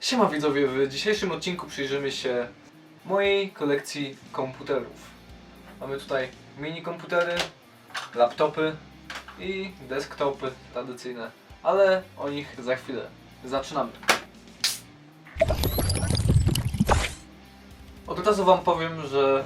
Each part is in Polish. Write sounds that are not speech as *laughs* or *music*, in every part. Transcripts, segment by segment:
Siema widzowie, w dzisiejszym odcinku przyjrzymy się mojej kolekcji komputerów. Mamy tutaj mini komputery, laptopy i desktopy tradycyjne, ale o nich za chwilę. Zaczynamy. Od razu wam powiem, że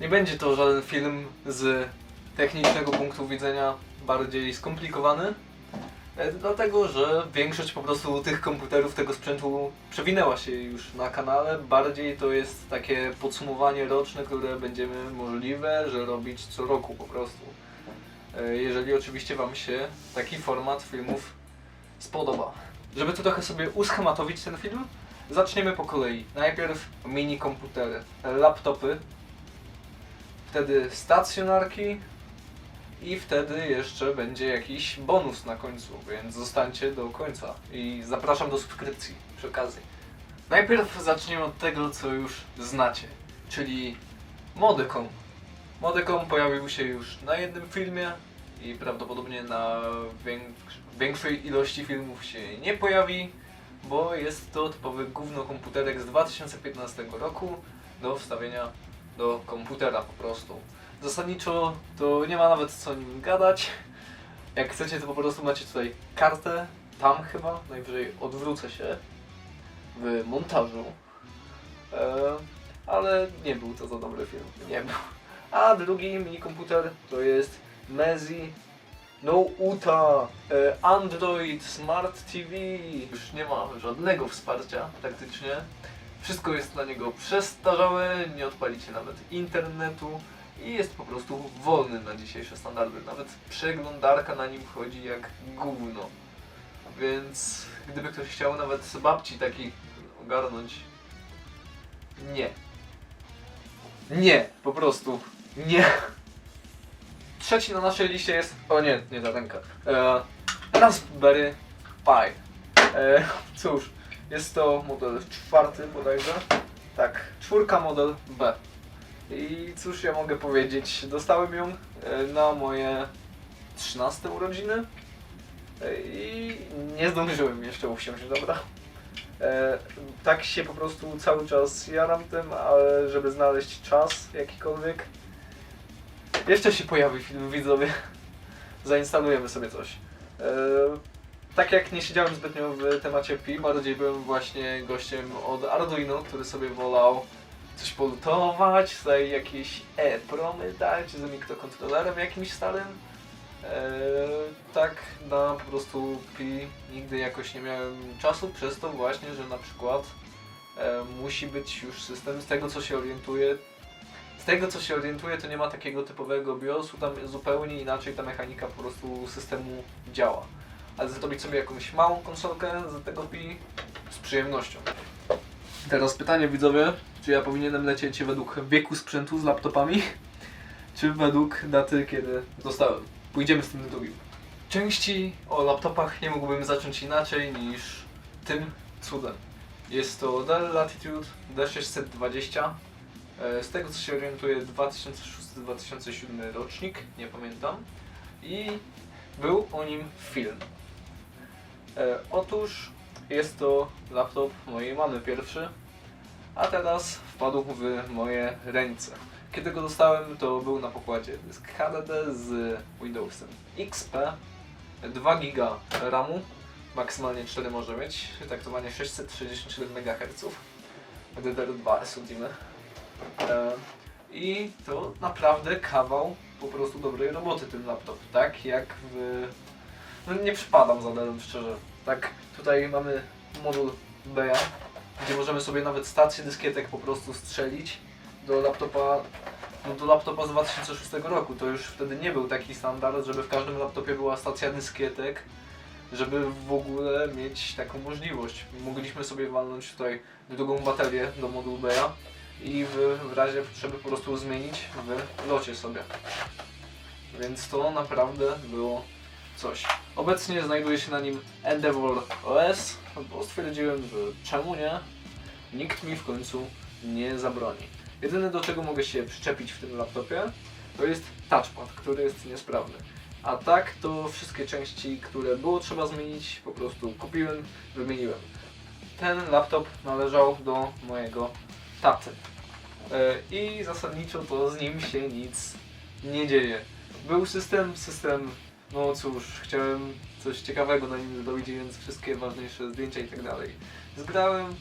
nie będzie to żaden film z technicznego punktu widzenia bardziej skomplikowany. E, Dlatego, że większość po prostu tych komputerów, tego sprzętu przewinęła się już na kanale. Bardziej to jest takie podsumowanie roczne, które będziemy możliwe, że robić co roku po prostu. E, Jeżeli oczywiście Wam się taki format filmów spodoba. Żeby tu trochę sobie uschematowić ten film, zaczniemy po kolei. Najpierw mini komputery, laptopy, wtedy stacjonarki, i wtedy jeszcze będzie jakiś bonus na końcu, więc zostańcie do końca i zapraszam do subskrypcji przy okazji. Najpierw zaczniemy od tego, co już znacie, czyli Modecom. Modecom pojawił się już na jednym filmie i prawdopodobnie na większ- większej ilości filmów się nie pojawi, bo jest to typowy gówno komputerek z 2015 roku do wstawienia do komputera po prostu. Zasadniczo to nie ma nawet co nim gadać. Jak chcecie, to po prostu macie tutaj kartę, tam chyba, najwyżej odwrócę się w montażu. E, ale nie był to za dobry film, nie był. A drugi mini komputer to jest Mezi No UTA e, Android Smart TV. Już nie ma żadnego wsparcia praktycznie. Wszystko jest na niego przestarzałe, nie odpalicie nawet internetu i jest po prostu wolny na dzisiejsze standardy. Nawet przeglądarka na nim chodzi jak gówno. Więc gdyby ktoś chciał nawet z babci taki ogarnąć, nie. Nie, po prostu nie. Trzeci na naszej liście jest, o nie, nie ta ręka, e, Raspberry Pi. E, cóż, jest to model czwarty bodajże. Tak, czwórka model B. I cóż ja mogę powiedzieć, dostałem ją e, na moje 13 urodziny E, i nie zdążyłem jeszcze usiąść, dobra? E, tak się po prostu cały czas jaram tym, ale żeby znaleźć czas jakikolwiek. Jeszcze się pojawi film widzowie. Zainstalujemy sobie coś. Tak jak nie siedziałem zbytnio w temacie Pi, bardziej byłem właśnie gościem od Arduino, który sobie wolał coś polutować, tutaj jakieś e-promy dać z mikrokontrolerem jakimś starym. Eee, tak na po prostu Pi nigdy jakoś nie miałem czasu, przez to właśnie, że na przykład e, musi być już system, z tego co się orientuję, z tego co się orientuję to nie ma takiego typowego BIOSu, tam zupełnie inaczej ta mechanika po prostu systemu działa. Ale zrobić sobie jakąś małą konsolkę z tego Pi z przyjemnością. Teraz pytanie widzowie, czy ja powinienem lecieć według wieku sprzętu z laptopami, czy według daty, kiedy dostałem? Pójdziemy z tym drugim. Części o laptopach nie mógłbym zacząć inaczej niż tym cudem. Jest to Dell Latitude D620. E, Z tego co się orientuję 2006-2007 rocznik, nie pamiętam. I był o nim film. E, Otóż jest to laptop mojej mamy pierwszy, a teraz wpadł w moje ręce. Kiedy go dostałem, to był na pokładzie dysk HDD z Windowsem XP, 2 GB RAMu, maksymalnie 4 może mieć, traktowanie 667 MHz, DDR2 SUDIMy. E, I to naprawdę kawał po prostu dobrej roboty ten laptop, tak jak w... No nie przypadam za Dellem szczerze. Tak, tutaj mamy moduł BA, gdzie możemy sobie nawet stację dyskietek po prostu strzelić do laptopa, no do laptopa z 2006 roku. To już wtedy nie był taki standard, żeby w każdym laptopie była stacja dyskietek, żeby w ogóle mieć taką możliwość. Mogliśmy sobie walnąć tutaj drugą baterię do modułu BA i w, w razie potrzeby po prostu zmienić w locie sobie. Więc to naprawdę było coś. Obecnie znajduje się na nim Endeavour OS, bo stwierdziłem, że czemu nie? Nikt mi w końcu nie zabroni. Jedyne do czego mogę się przyczepić w tym laptopie to jest touchpad, który jest niesprawny. A tak to wszystkie części, które było trzeba zmienić, po prostu kupiłem, wymieniłem. ten laptop należał do mojego taty. E, I zasadniczo to z nim się nic nie dzieje. Był system, system, no cóż, chciałem coś ciekawego na nim zrobić, więc wszystkie ważniejsze zdjęcia i tak dalej zgrałem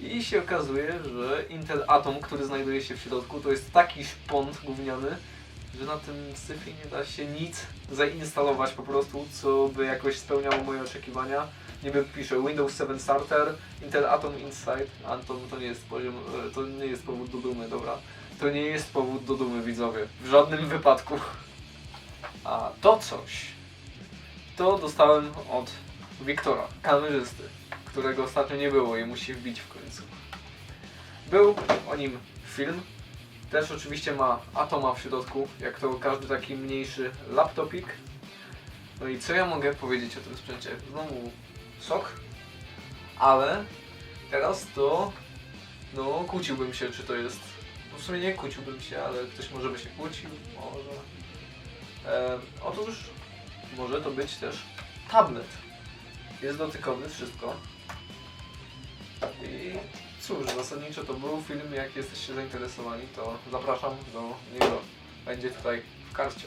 i się okazuje, że Intel Atom, który znajduje się w środku, to jest taki szpont gówniany, że na tym syfie nie da się nic zainstalować po prostu, co by jakoś spełniało moje oczekiwania. Niby pisze Windows 7 Starter, Intel Atom Inside, Atom to nie jest poziom, e, to nie jest powód do dumy, dobra. To nie jest powód do dumy, widzowie. W żadnym wypadku. A to coś, to dostałem od Wiktora, kamerzysty, którego ostatnio nie było i musi wbić w końcu. Był o nim film, też oczywiście ma Atoma w środku, jak to każdy taki mniejszy laptopik. No i co ja mogę powiedzieć o tym sprzęcie? Znowu sok, ale teraz to no kłóciłbym się, czy to jest. No w sumie nie kłóciłbym się, ale ktoś może by się kłócił, może. E, otóż może to być też tablet. Jest dotykowy, wszystko. I cóż, zasadniczo to był film, jak jesteście zainteresowani, to zapraszam do niego. Będzie tutaj w karcie.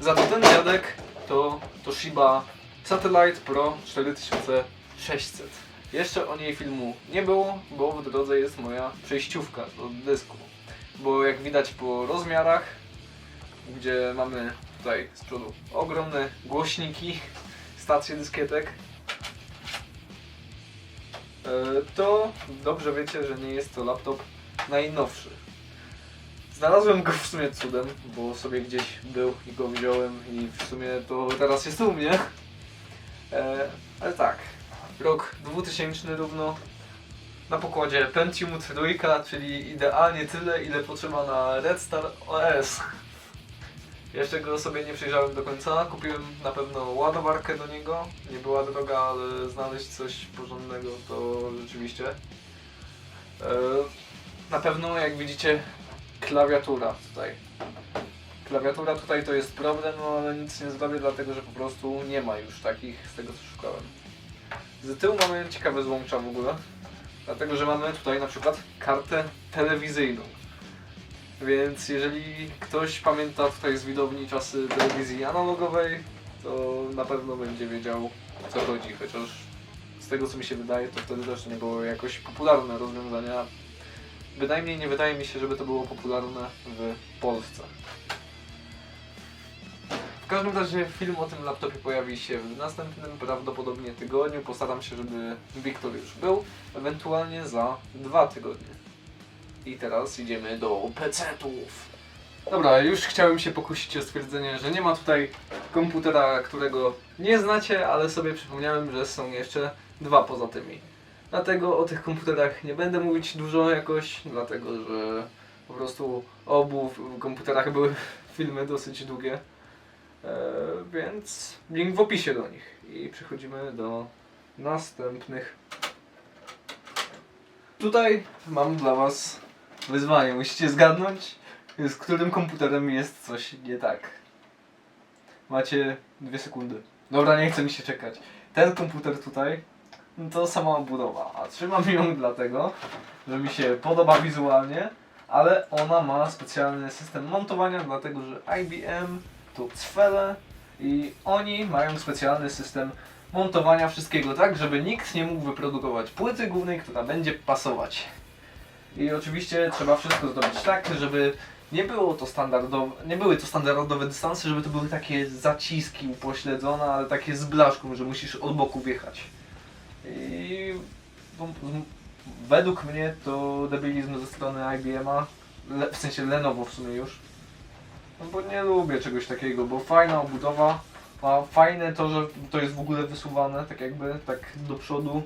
Za to ten dziadek to Toshiba Satellite Pro 4600. Jeszcze o niej filmu nie było, bo w drodze jest moja przejściówka do dysku. Bo jak widać po rozmiarach, gdzie mamy tutaj z przodu ogromne głośniki, stacje dyskietek, e, to dobrze wiecie, że nie jest to laptop najnowszy. Znalazłem go w sumie cudem, bo sobie gdzieś był i go wziąłem i w sumie to teraz jest u mnie. E, ale tak, rok 2000 równo. Na pokładzie Pentium trójka, czyli idealnie tyle, ile potrzeba na Red Star OS. Jeszcze go sobie nie przejrzałem do końca. Kupiłem na pewno ładowarkę do niego. Nie była droga, ale znaleźć coś porządnego to rzeczywiście. E, na pewno, jak widzicie, klawiatura tutaj. Klawiatura tutaj to jest problem, no ale nic nie zrobię, dlatego że po prostu nie ma już takich z tego co szukałem. Z tyłu mamy ciekawe złącza w ogóle, dlatego że mamy tutaj na przykład kartę telewizyjną. Więc jeżeli ktoś pamięta tutaj z widowni czasy telewizji analogowej, to na pewno będzie wiedział o co chodzi, chociaż z tego co mi się wydaje, to wtedy też nie było jakoś popularne rozwiązania. Bynajmniej nie wydaje mi się, żeby to było popularne w Polsce. W każdym razie film o tym laptopie pojawi się w następnym prawdopodobnie tygodniu. Postaram się, żeby Wiktor już był, ewentualnie za dwa tygodnie. I teraz idziemy do PC-ów. Dobra, już chciałem się pokusić o stwierdzenie, że nie ma tutaj komputera, którego nie znacie, ale sobie przypomniałem, że są jeszcze dwa poza tymi. Dlatego o tych komputerach nie będę mówić dużo jakoś, dlatego że po prostu obu w komputerach były *laughs* filmy dosyć długie. E, więc link w opisie do nich. I przechodzimy do następnych. Tutaj mam dla Was wyzwanie. Musicie zgadnąć, z którym komputerem jest coś nie tak. Macie dwie sekundy. Dobra, nie chce mi się czekać. Ten komputer tutaj to sama budowa, a trzymam ją dlatego, że mi się podoba wizualnie, ale ona ma specjalny system montowania, dlatego że IBM to cwele i oni mają specjalny system montowania wszystkiego tak, żeby nikt nie mógł wyprodukować płyty głównej, która będzie pasować. I oczywiście trzeba wszystko zrobić tak, żeby nie było to standardowe, nie były to standardowe dystanse, żeby to były takie zaciski upośledzone, ale takie z blaszką, że musisz od boku wjechać. I no, według mnie to debilizm ze strony IBM-a, w sensie Lenovo w sumie już. No bo nie lubię czegoś takiego, bo fajna obudowa, a fajne to, że to jest w ogóle wysuwane tak jakby, tak do przodu.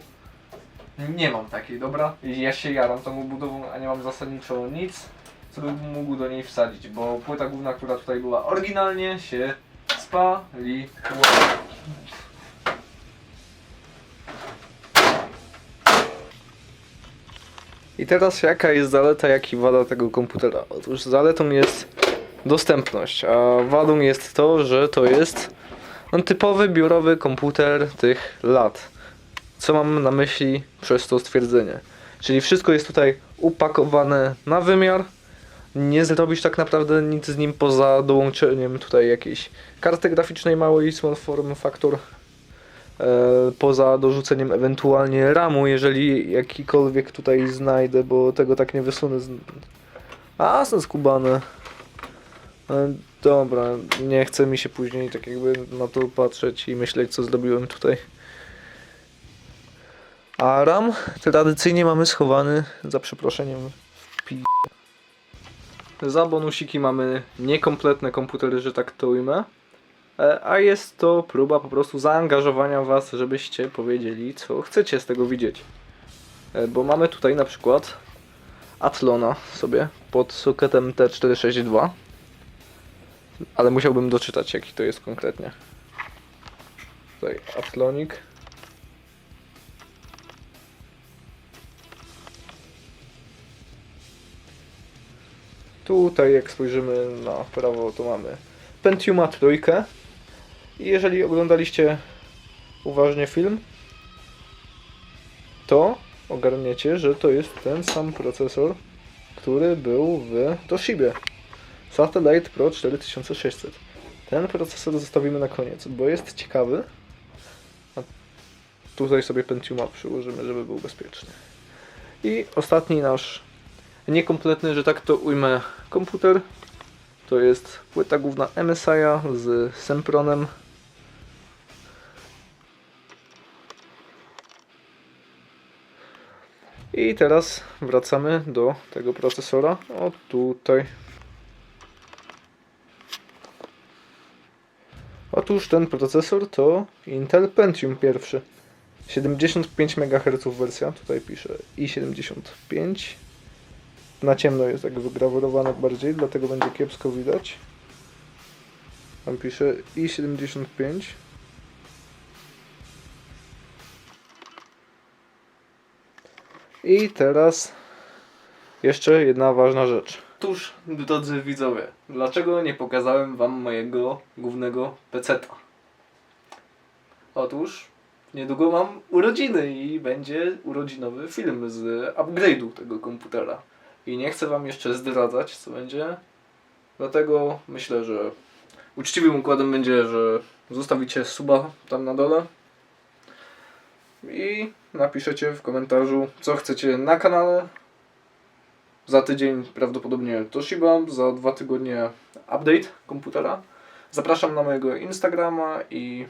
Nie mam takiej, dobra? Ja się jaram tą obudową, a nie mam zasadniczo nic, co bym mógł do niej wsadzić, bo płyta główna, która tutaj była oryginalnie się spaliła. I teraz jaka jest zaleta, jak i wada tego komputera? Otóż zaletą jest dostępność, a wadą jest to, że to jest no, typowy biurowy komputer tych lat. Co mam na myśli przez to stwierdzenie. Czyli wszystko jest tutaj upakowane na wymiar. Nie zrobisz tak naprawdę nic z nim poza dołączeniem tutaj jakiejś karty graficznej małej, small form factor. E, poza dorzuceniem ewentualnie ramu, jeżeli jakikolwiek tutaj znajdę, bo tego tak nie wysunę. A, są skubane. E, dobra, nie chce mi się później tak jakby na to patrzeć i myśleć, co zrobiłem tutaj. A RAM tradycyjnie mamy schowany, za przeproszeniem, w pi... Za bonusiki mamy niekompletne komputery, że tak to ujmę. E, A jest to próba po prostu zaangażowania Was, żebyście powiedzieli, co chcecie z tego widzieć. E, Bo mamy tutaj na przykład Atlona sobie pod sokietem T462. Ale musiałbym doczytać, jaki to jest konkretnie. Tutaj Atlonik. Tutaj jak spojrzymy na prawo, to mamy Pentiuma trójkę. I jeżeli oglądaliście uważnie film, to ogarniecie, że to jest ten sam procesor, który był w Toshibie. Satellite Pro 4600. Ten procesor zostawimy na koniec, bo jest ciekawy. A tutaj sobie Pentiuma przyłożymy, żeby był bezpieczny. I ostatni nasz niekompletny, że tak to ujmę, komputer. To jest płyta główna MSI z Sempronem. I teraz wracamy do tego procesora. O tutaj. Otóż ten procesor to Intel Pentium pierwszy. 75 MHz wersja, tutaj pisze i75. Na ciemno jest tak wygrawerowane bardziej, dlatego będzie kiepsko widać. Tam pisze i75. I teraz jeszcze jedna ważna rzecz. Tuż, drodzy widzowie, dlaczego nie pokazałem wam mojego głównego peceta? Otóż niedługo mam urodziny i będzie urodzinowy film z upgrade'u tego komputera. I nie chcę wam jeszcze zdradzać, co będzie. Dlatego myślę, że uczciwym układem będzie, że zostawicie suba tam na dole i napiszecie w komentarzu, co chcecie na kanale. Za tydzień prawdopodobnie Toshiba, za dwa tygodnie update komputera. Zapraszam na mojego Instagrama i